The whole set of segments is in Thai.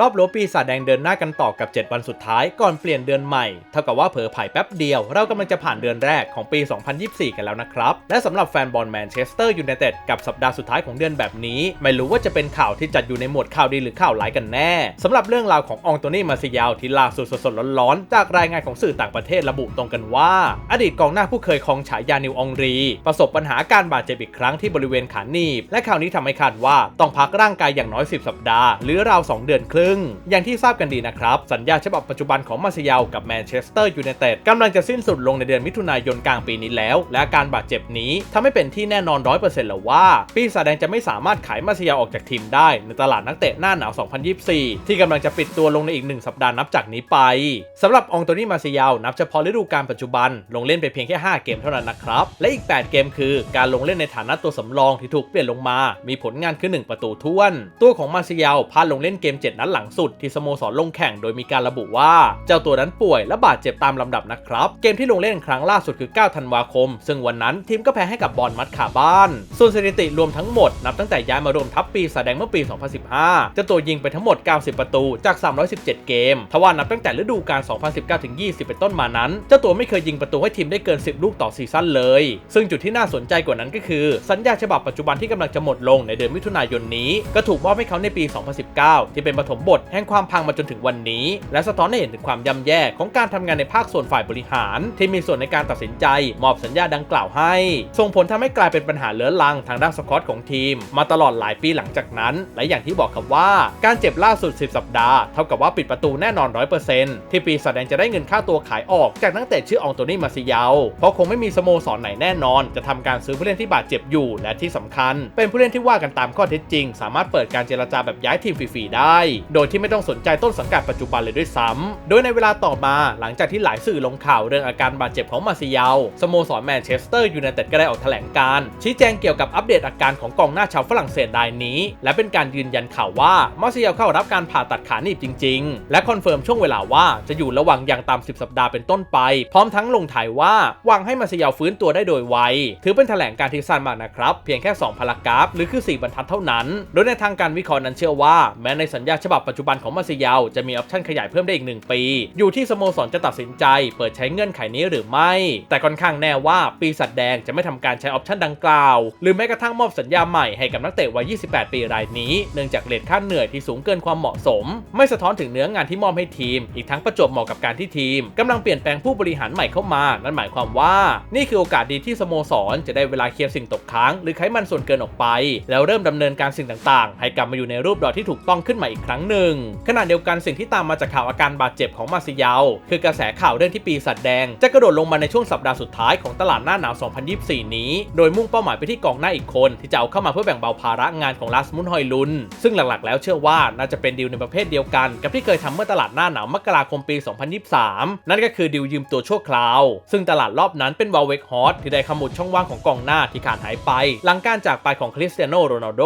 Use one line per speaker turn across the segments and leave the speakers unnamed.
รอบโลปีศาจแดงเดินหน้ากันต่อกับ 7 วันสุดท้ายก่อนเปลี่ยนเดือนใหม่ เท่ากับว่าเผลอไผ่แป๊บเดียว เรากำลังจะผ่านเดือนแรกของปี 2024 กันแล้วนะครับ และสำหรับแฟนบอลแมนเชสเตอร์ยูไนเต็ดกับสัปดาห์สุดท้ายของเดือนแบบนี้ ไม่รู้ว่าจะเป็นข่าวที่จัดอยู่ในหมวดข่าวดีหรือข่าวร้ายกันแน่สำหรับเรื่องราวขององโตนี่มาซิยาวที่ล่าสุดสดๆร้อนๆจากรายงานของสื่อต่างประเทศระบุตรงกันว่า อดีตกองหน้าผู้เคยครองฉายานิวองรี ประสบปัญหาการบาดเจ็บอีกครั้งที่บริเวณขาหนีบและข่าวนี้ทำให้คาดว่าต้องพักร่างกายอย่างน้อย 10 สัปดาห์หรือราว2เดือนครึ่งอย่างที่ทราบกันดีนะครับ สัญญาฉบับปัจจุบันของมาซิยาวกับแมนเชสเตอร์ยูไนเต็ดกำลังจะสิ้นสุดลงในเดือนมิถุนายนกลางปีนี้แล้ว และการบาดเจ็บนี้ทำให้เป็นที่แน่นอน100%แล้วว่า ปีศาจแดงจะไม่สามารถขายมาซิยาวออกจากทีมได้ในตลาดนักเตะหน้าหนาว 2024 ที่กำลังจะปิดตัวลงในอีก 1 สัปดาห์นับจากนี้ไปสำหรับองโตนี่มาซิยาวนับเฉพาะฤดูกาลปัจจุบัน ลงเล่นไปเพียงแค่ 5 เกมเท่านั้นนะครับและอีก 8 เกมคือ การลงเล่นในฐานะตัวสำรองที่ถูกเปลี่ยนลงมา มีผลงานคือ 1 ประตูท้วน ตัวของมาซิยาวพลาดลงเล่นเกม 7 นัดหลังสุดที่สโมสรลงแข่งโดยมีการระบุว่า เจ้าตัวนั้นป่วยและบาดเจ็บตามลำดับนะครับ เกมที่ลงเล่นครั้งล่าสุดคือ 9 ธันวาคม ซึ่งวันนั้นทีมก็แพ้ให้กับบอลมัดขาบ้าน ส่วนสถิติรวมทั้งหมดนับตั้งแต่ย้ายมารวมทัพปีศาจแดงเมื่อปี 2015 เจ้าตัวยิงไปทั้งหมด 90 ประตูจาก 317 เกม ทว่านับตั้งแต่ฤดูกาล 2019-20 เป็นต้นมานั้น เจ้าตัวไม่เคยยิงประตูให้ทีมได้เกิน 10 ลูกต่อซีซั่นเลย ซึ่งจุดที่น่าสนใจกว่านั้นก็คือ สัญญาฉบับปัจจุบันที่กำลังจะหมดลงในเดือนมิถุนายนนี้ ก็ถูกมอบให้เขาในปี 2019 ที่เป็นปฐมบทแห่งความพังมาจนถึงวันนี้ และสะท้อนให้เห็นถึงความย่ำแย่ของการทำงานในภาคส่วนฝ่ายบริหาร ที่มีส่วนในการตัดสินใจ มอบสัญญาดังกล่าวให้ ส่งผลทำให้กลายเป็นปัญหาเลื้อรังทางด้านสกอตของทีม มาตลอดหลายปีหลังจากนั้น และอย่างที่บอกครับว่าการเจ็บล่าสุด 10 สัปดาห์เท่ากับว่าปิดประตูแน่นอน100%ที่ปีศาจแดงจะได้เงินค่าตัวขายออกจากนักเตะชื่ออองโตนี่มาซิยาวเพราะคงไม่มีสโมสรไหนแน่นอน จะทำการซื้อผู้เล่นที่บาดเจ็บอยู่และที่สำคัญ เป็นผู้เล่นที่ว่ากันตามข้อเท็จจริง สามารถเปิดการเจรจาแบบย้ายทีมฟรีๆได้โดยที่ไม่ต้องสนใจต้นสังกัดปัจจุบันเลยด้วยซ้ำโดยในเวลาต่อมาหลังจากที่หลายสื่อลงข่าวเรื่องอาการบาดเจ็บของมาซิยาสโมสรแมนเชสเตอร์ยูไนเต็ดก็ได้ออกแถลงการ์ชี้แจงเกี่ยวกับอัปเดตอาการของกองหน้าชาวฝรั่งเศสรายนี้ และเป็นการยืนยันข่าวว่ามาซิยาเข้ารับการผ่าตัดขาหนีบจริง ๆ และคอนเฟิร์มช่วงเวลาว่าจะอยู่ระหว่างอย่างตาม 10 สัปดาห์เป็นต้นไป พร้อมทั้งลงถ่ายว่าหวังให้มาซิยาฟื้นตัวได้โดยไวถือเป็นแถลงการที่สั้นมากนะครับเพียงแค่ 2 พารากราฟหรือคือ 4 บรรทัดเท่านั้น โดยในทางการวิเคราะห์นั้นเชื่อว่าแม้ในสัญญาฉบับปัจจุบันของมาซิยาวจะมีออปชั่นขยายเพิ่มได้อีก 1 ปี อยู่ที่สโมสรจะตัดสินใจ เปิดใช้เงื่อนไขนี้หรือไม่ แต่ค่อนข้างแน่ว่าปีศาจแดงจะไม่ทำการใช้ออปชั่นดังกล่าว หรือแม้กระทั่งมอบสัญญาใหม่ให้กับนักเตะวัย 28 ปีรายนี้ เนื่องจากเลทค่าเหนื่อยที่สูงเกินความเหมาะสม ไม่สะท้อนถึงเนื้องานที่มอบให้ทีม อีกทั้งประจวบเหมาะกับการที่ทีมกำลังเปลี่ยนแปลงผู้บริหารใหม่เข้ามา นั่นหมายความว่า นี่คือโอกาสดีที่สโมสรจะได้เวลาเคลียร์สิ่งตกค้าง หรือไขมันส่วนเกินออกไป แล้วเริ่มดำเนินการสิ่งต่างๆ ให้กลับมาอยู่ในรูปดอกที่ถูกต้องขึ้นมาอีกครั้งหนึ่งขณะเดียวกันสิ่งที่ตามมาจากข่าวอาการบาดเจ็บของมาซิยาวคือกระแสข่าวเรื่องที่ปีศาจแดง จะกระโดดลงมาในช่วงสัปดาห์สุดท้ายของตลาดหน้าหนาว 2024 นี้ โดยมุ่งเป้าหมายไปที่กองหน้าอีกคน ที่จะเอาเข้ามาเพื่อแบ่งเบาภาระงานของลาสมุนฮอยลุน ซึ่งหลักๆ แล้วเชื่อว่าน่าจะเป็นดีลในประเภทเดียวกัน กับที่เคยทำเมื่อตลาดหน้าหนาวมกราคมปี 2023 นั่นก็คือดีลยืมตัวชั่วคราว ซึ่งตลาดรอบนั้นเป็นวอลเวกฮอตที่ได้ขมุดช่องว่างของกองหน้าที่ขาดหายไป หลังการจากไปของคริสเตียโนโรนัลโด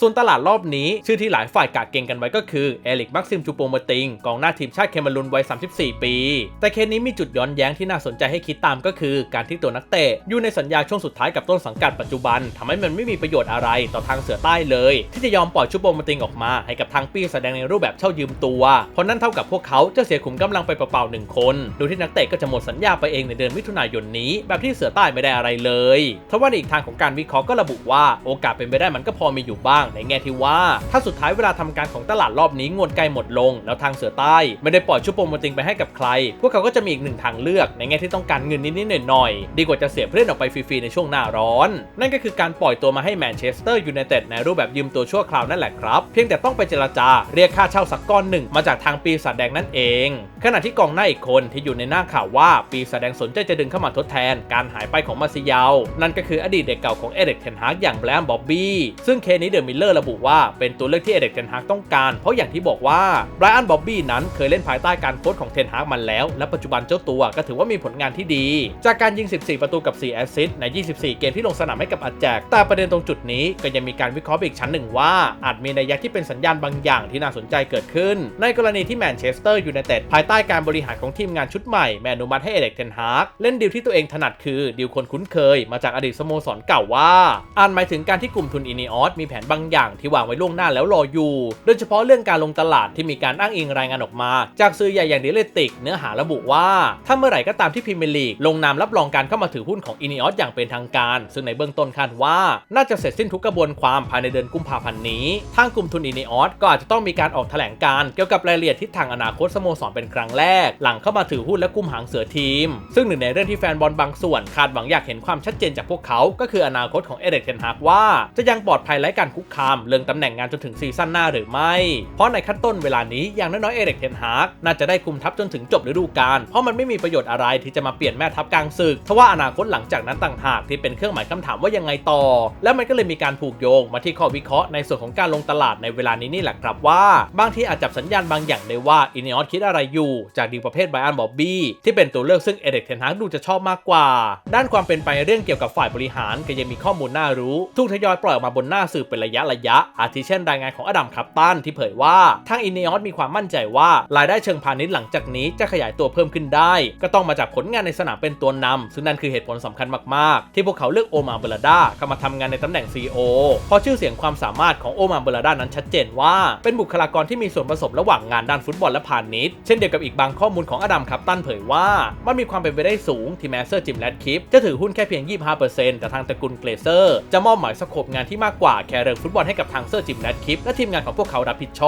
ส่วนตลาดรอบนี้ชื่อที่หลายฝ่ายกาดเก่งกันไว้ก็คือือเอลิกมักซิมจูโปมติงกองหน้าทีมชาติเคมารุนวัย 34 ปี แต่เคสนี้มีจุดย้อนแย้งที่น่าสนใจให้คิดตามก็คือการที่ตัวนักเตะอยู่ในสัญญาช่วงสุดท้ายกับต้นสังกัดปัจจุบันทำให้มันไม่มีประโยชน์อะไรต่อทางเสือใต้เลย ที่จะยอมปล่อยชูโปมติงออกมาให้กับทางปีแสดงในรูปแบบเช่ายืมตัว เพราะนั่นเท่ากับพวกเขาจะเสียขุมกำลังไปเปล่าๆหนึ่งคน โดยที่นักเตะก็จะหมดสัญญาไปเองในเดือนมิถุนายนนี้ แบบที่เสือใต้ไม่ได้อะไรเลยทว่าในอีกทางของการวิเคราะห์ก็ระบุว่า โอกาสเป็นไปได้มันก็พอมีอยู่บ้าง ในแง่ที่ว่า ถ้าสุดท้ายเวลาทำการของตลาดรอบนี้งวนใกลหมดลง แล้วทางเสือใต้ ไม่ได้ปล่อยชูโปมติงไปให้กับใคร พวกเขาก็จะมีอีกหนึ่งทางเลือกในแง่ที่ต้องการเงินนิดๆหน่อยๆดีกว่าจะเสียเพื่อนออกไปฟรีๆในช่วงหน้าร้อน นั่นก็คือการปล่อยตัวมาให้แมนเชสเตอร์ยูไนเต็ดในรูปแบบยืมตัวชั่วคราวนั่นแหละครับ เพียงแต่ต้องไปเจรจาเรียกค่าเช่าสักก้อนหนึ่งมาจากทางปีศาจแดงนั่นเอง ขณะที่กองหน้าอีกคนที่อยู่ในหน้าข่าวว่าปีศาจแดงสนใจจะดึงเข้ามาทดแทน การหายไปของมาซิยาวนั่นก็คืออดีตเด็กเก่าของเอเด็กเทนฮากอย่างแบรนบ๊อบบี้ซึ่งเคนี้เดอะมิลเลอร์ระบุว่าเป็นตัวเลือกที่เอเด็กเทนฮากต้องการเพราะอย่างที่บอกว่าไบรอันบ๊อบบี้นั้นเคยเล่นภายใต้การโค้ชของเทนฮากมาแล้ว และปัจจุบันเจ้าตัวก็ถือว่ามีผลงานที่ดี จากการยิง 14 ประตูกับ 4 แอสซิสต์ใน 24 เกมที่ลงสนามให้กับอาแจก แต่ประเด็นตรงจุดนี้ก็ยังมีการวิเคราะห์อีกชั้นหนึ่งว่า อาจมีนัยยะที่เป็นสัญญาณบางอย่างที่น่าสนใจเกิดขึ้น ในกรณีที่แมนเชสเตอร์ยูไนเต็ดภายใต้การบริหารของทีมงานชุดใหม่แมนอนุมัตให้เอเด็กเทนฮากเล่นดีลที่ตัวเองถนัดคือดีลคนคุ้นเคย มาจากอดีตสโมสรเก่าว่าอ่านหมายถึงการที่กลุ่มทุนอินิออสมีแผนบางอย่างที่วางไว้ล่วงหน้าแล้วรออยู่ โดยเฉพาะเรื่องการลงตลาดที่มีการอ้างอิงรายงานออกมา จากสื่อใหญ่อย่างเดลิติกเนื้อหาระบุว่า ถ้าเมื่อไหร่ก็ตามที่พรีเมียร์ลีกลงนามรับรองการเข้ามาถือหุ้นของอินิออสอย่างเป็นทางการ ซึ่งในเบื้องต้นคาดว่า น่าจะเสร็จสิ้นทุกกระบวนความภายในเดือนกุมภาพันธ์นี้ทางกลุ่มทุนอินิออสก็อาจจะต้องมีการออกแถลงการเกี่ยวกับรายละเอียดทิศทางอนาคตสโมสรเป็นครั้งแรก หลังเข้ามาถือหุ้นและกุมหางเสือทีม ซึ่งหนึ่งในเรื่องที่แฟนบอลบางส่วนคาดหวังอยากเห็นความชัดเจนจากพวกเขา ก็คืออนาคตของเอเดกเทนฮากว่า จะยังปลอดภัยไร้การคุกคามเรื่องตำแหน่งงานจนถึงซีซั่นหน้าหรือไม่เพราะในขั้นต้นเวลานี้อย่างน้อยๆเอเดกเทนฮาร์กน่าจะได้คุมทัพจนถึงจบฤดูกาลเพราะมันไม่มีประโยชน์อะไรที่จะมาเปลี่ยนแม่ทัพกลางศึกทว่าอนาคตหลังจากนั้นต่างหากที่เป็นเครื่องหมายคำถามว่ายังไงต่อ แล้วมันก็เลยมีการผูกโยงมาที่ข้อวิเคราะห์ในส่วนของการลงตลาดในเวลานี้นี่แหละครับว่า บางทีอาจจับสัญญาณบางอย่างได้ว่าอินิออสคิดอะไรอยู่จากดีประเภทไบอันบอบบี้ที่เป็นตัวเลือกซึ่งเอเดกเทนฮาร์กดูจะชอบมากกว่า ด้านความเป็นไปเรื่องเกี่ยวกับฝ่ายบริหารก็ยังมีข้อมูลน่ารู้ถูกทยอยปล่อยออกมาบนหน้าสื่อเป็นระยะระยะ อาทิเช่นรายงานของอดัมคัปตันที่เผยว่าทางอินิออสมีความมั่นใจว่ารายได้เชิงพาณิชย์หลังจากนี้จะขยายตัวเพิ่มขึ้นได้ ก็ต้องมาจากผลงานในสนามเป็นตัวนำซึ่งนั่นคือเหตุผลสำคัญมาก ๆ ที่พวกเขาเลือกโอมาเบลดาเข้ามาทำงานในตำแหน่ง CEO เพราะชื่อเสียงความสามารถของโอมาเบลดานั้นชัดเจนว่า เป็นบุคลากรที่มีส่วนผสมระหว่างงานด้านฟุตบอลและพาณิชย์เช่นเดียวกับอีกบางข้อมูลของอดัมคัปตันเผยว่า มันมีความเป็นไปได้สูงที่แมสเซอร์จิมแรดคิปจะถือหุ้นแค่เพียง 25%แต่ทางตระกูลเกรเซอร์จะมอบหมายสโคปงานที่มากกว่าแค่เรื่องฟุตบอลให้กับทางเซอร์จิมแรดคิปและทีมงานของพวกเขารับผิดช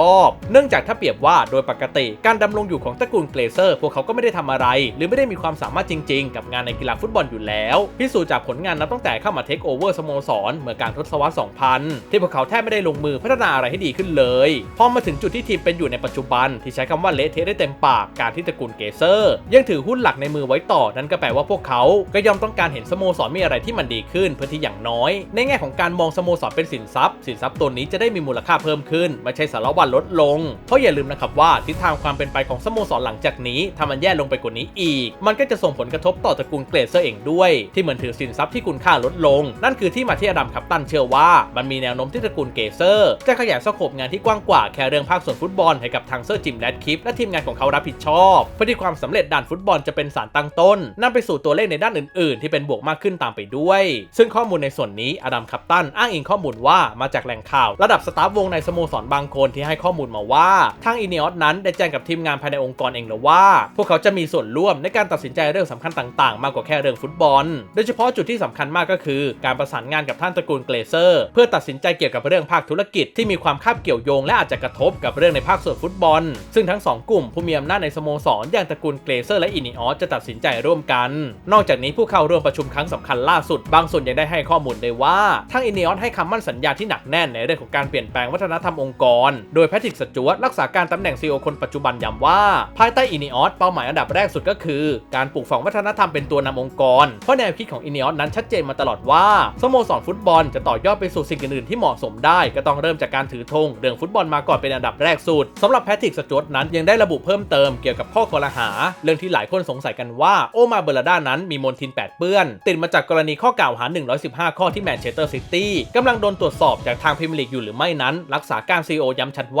อบเนื่องจากถ้าเปรียบว่าโดยปกติการดำรงอยู่ของตระกูลเกรเซอร์ พวกเขาก็ไม่ได้ทำอะไร หรือไม่ได้มีความสามารถจริง ๆ กับงานในกีฬาฟุตบอลอยู่แล้ว พิสูจน์จากผลงานนับตั้งแต่เข้ามาเทคโอเวอร์สโมสรเมื่อการทศวรรษ 2000 ที่พวกเขาแทบไม่ได้ลงมือพัฒนาอะไรให้ดีขึ้นเลยพอมาถึงจุดที่ทีมเป็นอยู่ในปัจจุบัน ที่ใช้คำว่าเละเทะได้เต็มปากการที่ตระกูลเกเซอร์ ยังถือหุ้นหลักในมือไว้ต่อนั่นก็แปลว่าพวกเขาก็ยอมต้องการเห็นสโมสรมีอะไรที่มันดีขึ้นเพื่อที่อย่างน้อย ในแง่ของการมองสโมสรเป็นสินทรัพย์ สินทรัพย์ตัวนี้จะได้มีมูลค่าเพิ่มขึ้นไม่ใช่สารวัตรลดลง เพราะอย่าลืมนะครับว่าทิศทางความเป็นไปของสโมสรหลังจากนี้ถ้ามันแย่ลงไปกว่านี้อีก มันก็จะส่งผลกระทบต่อตระกูลเกรเซอร์เองด้วย ที่เหมือนถือสินทรัพย์ที่คุณค่าลดลง นั่นคือที่มาที่อดัมคัปตันเชื่อว่า มันมีแนวโน้มที่ตระกูลเกเซอร์ จะขยายสโคปงานที่กว้างกว่าแค่เรื่องภาคส่วนฟุตบอลให้กับทางเซอร์จิมแรดคิปและทีมงานของเขารับผิดชอบเพื่อที่ความสำเร็จด้านฟุตบอลจะเป็นสารตั้งต้นนำไปสู่ตัวเลขในด้านอื่น ๆ ที่เป็นบวกมากขึ้นตามไปด้วย ซึ่งข้อมูลในส่วนนี้อดัมคัปตันอ้างอิงข้อมูลว่ามาจากแหล่งข่าว ระดับสตาฟวงในสโมสรบางคนที่ให้ข้อมูลมาว่า ทางอินิออสนั้นได้แจ้งกับทีมงานภายในองค์กรเองแล้วว่า พวกเขาจะมีส่วนร่วมในการตัดสินใจเรื่องสำคัญต่างๆ มากกว่าแค่เรื่องฟุตบอล โดยเฉพาะจุดที่สำคัญมากก็คือ การประสานงานกับท่านตระกูลเกรเซอร์เพื่อตัดสินใจเกี่ยวกับเรื่องภาคธุรกิจที่มีความคาบเกี่ยวโยงและอาจจะกระทบกับเรื่องในภาคส่วนฟุตบอล ซึ่งทั้งสองกลุ่มผู้มีอำนาจในสโมสรอย่างตระกูลเกรเซอร์และอินิออสจะตัดสินใจร่วมกัน นอกจากนี้ผู้เข้าร่วมประชุมครั้งสำคัญล่าสุด บางส่วนยังได้ให้ข้อมูลได้ว่าทางอินิออสให้คำมั่นสัญญาที่หนักแน่นในเรื่องของการเปลี่ยนแปลงวัฒนธรรมองค์กร โดยแพทริกสจวตรักษาการตำแหน่งซีอคนปัจจุบันย้ำว่า ภายใต้อินิออสเป้าหมายอันดับแรกสุดก็คือ การปลูกฝังวัฒนธรรมเป็นตัวนำองค์กร เพราะแนวคิดของอินิออสนั้นชัดเจนมาตลอดว่าสโมสรฟุตบอลจะต่อยอดไปสู่สิ่งอื่นๆที่เหมาะสมได้ ก็ต้องเริ่มจากการถือธงเรื่องฟุตบอลมาก่อนเป็นอันดับแรกสุดสำหรับแพทริกสจวตนั้นยังได้ระบุเพิ่มเติมเกี่ยวกับข้อกลาหา เรื่องที่หลายคนสงสัยกันว่าโอมาเบอร์ดานั้นมีมลทินแปดเปื้อน ติดมาจากกรณีข้อกล่าวหา 115 ข้อที่แมนเชสเตอร์ซิตี้กำลังโดนตรวจสอบจากทางพรีเมียร์ลีกอยู่หรือไม่นั้น รักษาการซีอย้ำชัดว่า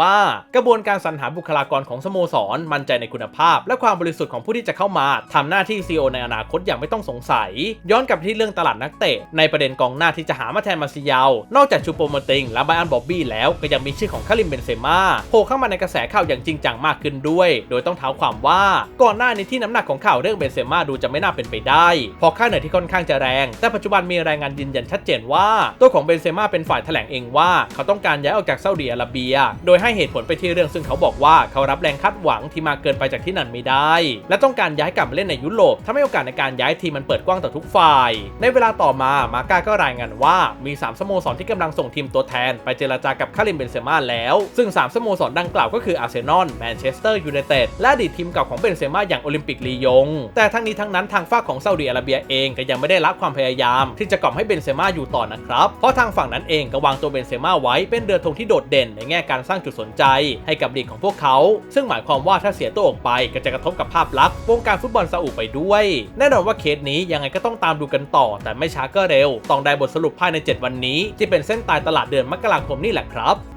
กระบวนการสรรหาบุคลากรของสโมสร มั่นใจในคุณภาพ และความบริสุทธิ์ของผู้ที่จะเข้ามาทำหน้าที่ซีอในอนาคตอย่างไม่ต้องสงสัย ย้อนกลับที่เรื่องตลาดนักเตะ ในประเด็นกองหน้าที่จะหามาแทนมาซิยาวนอกจากชูโปโมติงและไบอันบอบบี้แล้วก็ยังมีชื่อของคาริมเบนเซม่าโผล่เข้ามาในกระแสข่าวอย่างจริงจังมากขึ้นด้วย โดยต้องเท้าความว่าก่อนหน้านี้ที่น้ำหนักของข่าวเรื่องเบนเซม่าดูจะไม่น่าเป็นไปได้เพราะค่าเหนื่อยที่ค่อนข้างจะแรง แต่ปัจจุบันมีรายงานยืนยันชัดเจนว่า ตัวของเบนเซม่าเป็นฝ่ายแถลงเองว่า เขาต้องการย้ายออกจากซาอุดิอาระเบีย โดยให้เหตุผลไปที่เรื่องซึ่งเขาบอกว่าเขารับแรงคาดหวังที่มากเกินไปจากที่นั่นไม่ได้ และต้องการย้ายกลับมาเล่นในยุโรปทำให้โอกาสในการย้ายทีมมันเปิดกว้างต่อทุกฝ่าย ในเวลาต่อมามาก้าก็รายงานว่ามี 3 สโมสรที่กำลังส่งทีมตัวแทน ไปเจรจากับคาริมเบนเซม่าแล้ว ซึ่ง 3 สโมสรดังกล่าวก็คืออาร์เซนอลแมนเชสเตอร์ยูไนเต็ดและอดีตทีมเก่าของเบนเซม่าอย่างโอลิมปิกลียง แต่ทั้งนี้ทั้งนั้นทางฝั่งของซาอุดิอาระเบียเองก็ยังไม่ได้รับความพยายาม ที่จะกล่อมให้เบนเซม่าอยู่ต่อนะครับเพราะทางฝั่งนั้นเองก็วางตัวเบนเซม่าไว้เป็นเรือธงที่โดดเด่นในแง่การสร้างจุดสนใจให้กับลีกของพวกเขา ซึ่งหมายความว่าถ้าเสียตัวออกไปก็จะกระทบกับภาพลักษณ์วงการฟุตบอลซาอุไปด้วย แน่นอนว่าเคสนี้ยังไงก็ต้องตามดูกันต่อ แต่ไม่ช้าก็เร็ว ต้องได้บทสรุปภายใน 7 วันนี้ ที่เป็นเส้นตายตลาดเดือนมกราคมนี่แหละครับ